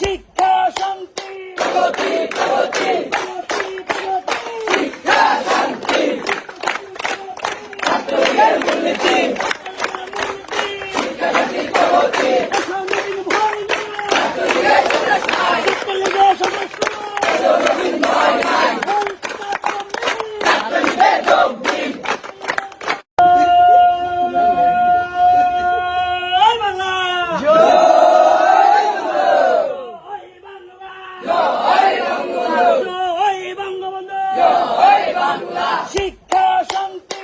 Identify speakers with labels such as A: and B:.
A: শিক্ষা শান্তি। শিক্ষা শান্তি। শিক্ষা শান্তি।